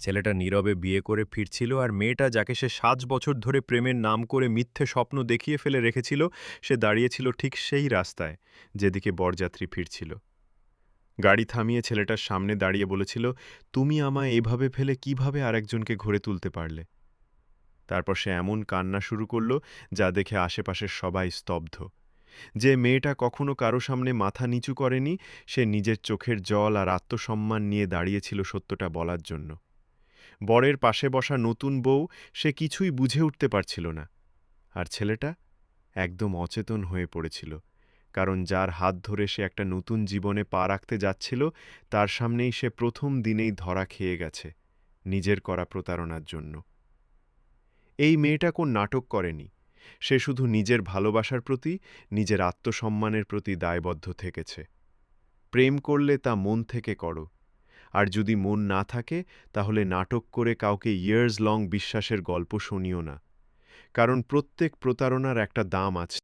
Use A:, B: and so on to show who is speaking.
A: ছেলেটা নীরবে বিয়ে করে ফিরছিল আর মেয়েটা যাকে সে সাত বছর ধরে প্রেমের নাম করে মিথ্যে স্বপ্ন দেখিয়ে ফেলে রেখেছিল, সে দাঁড়িয়েছিল ঠিক সেই রাস্তায় যেদিকে বরযাত্রী ফিরছিল। গাড়ি থামিয়ে ছেলেটার সামনে দাঁড়িয়ে বলেছিল, তুমি আমায় এভাবে ফেলে কীভাবে আরেকজনকে ঘরে তুলতে পারলে? তারপর সে এমন কান্না শুরু করল, যা দেখে আশেপাশের সবাই স্তব্ধ। যে মেয়েটা কখনো কারও সামনে মাথা নিচু করেনি, সে নিজের চোখের জল আর আত্মসম্মান নিয়ে দাঁড়িয়েছিল সত্যটা বলার জন্য। বরের পাশে বসা নতুন বউ সে কিছুই বুঝে উঠতে পারছিল না। আর ছেলেটা একদম অচেতন হয়ে পড়েছিল, কারণ যার হাত ধরে সে একটা নতুন জীবনে পা রাখতে যাচ্ছিল, তার সামনেই সে প্রথম দিনেই ধরা খেয়ে গেছে নিজের করা প্রতারণার জন্য। এই মেয়েটা কোন নাটক করেনি, সে শুধু নিজের ভালোবাসার প্রতি, নিজের আত্মসম্মানের প্রতি দায়বদ্ধ থেকেছে। প্রেম করলে তা মন থেকে করো আর যদি মন না থাকে, তাহলে নাটক করে কাউকে ইয়ার্স লং বিশ্বাসের গল্প শুনিও না। কারণ প্রত্যেক প্রতারণার একটা দাম আছে।